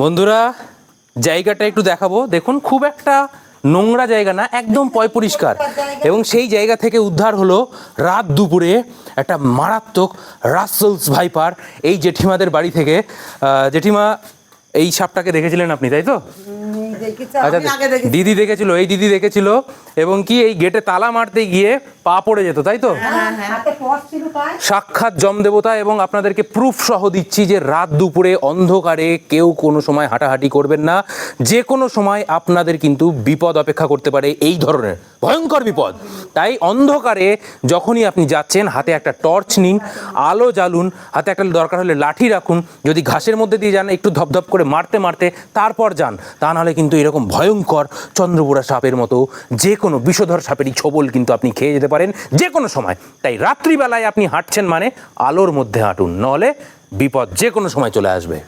বন্ধুরা জায়গাটা একটু দেখাবো। দেখুন খুব একটা নোংরা জায়গা না একদম পয় পরিষ্কার। এবং সেই জায়গা থেকে উদ্ধার হলো রাত দুপুরে একটা মারাত্মক রাসেলস ভাইপার। এই জেঠিমাদের বাড়ি থেকে জেঠিমা এই সাপটাকে দেখেছিলেন আপনি তাই তো? আচ্ছা দিদি দেখেছিল এই দিদি দেখেছিল। এবং কি এই গেটে তালা মারতে গিয়ে পা পড়ে যেত তাই তো? হাতে পথ ছিল পায় সাক্ষাৎ জমদেবতা এবং আপনাদেরকে প্রুফ সহ দিচ্ছি যে রাত দুপুরে অন্ধকারে কেউ কোনো সময় হাঁটাহাঁটি করবেন না। যে কোনো সময় আপনাদের কিন্তু বিপদ অপেক্ষা করতে পারে এই ধরনের ভয়ঙ্কর বিপদ। তাই অন্ধকারে যখনই আপনি যাচ্ছেন হাতে একটা টর্চ নিন আলো জ্বালুন হাতে একটা দরকার হলে লাঠি রাখুন যদি ঘাসের মধ্যে দিয়ে যান একটু ধপধপ করে মারতে মারতে তারপর যান তা নাহলে কিন্তু এরকম ভয়ঙ্কর চন্দ্রপুরা সাপের মতো যে কোনো বিষধর সাপেরই ছবল কিন্তু আপনি খেয়ে যেতে পারেন যে কোনো সময়। তাই রাত্রিবেলায় আপনি হাঁটছেন মানে আলোর মধ্যে হাঁটুন নহলে বিপদ যে কোনো সময় চলে আসবে।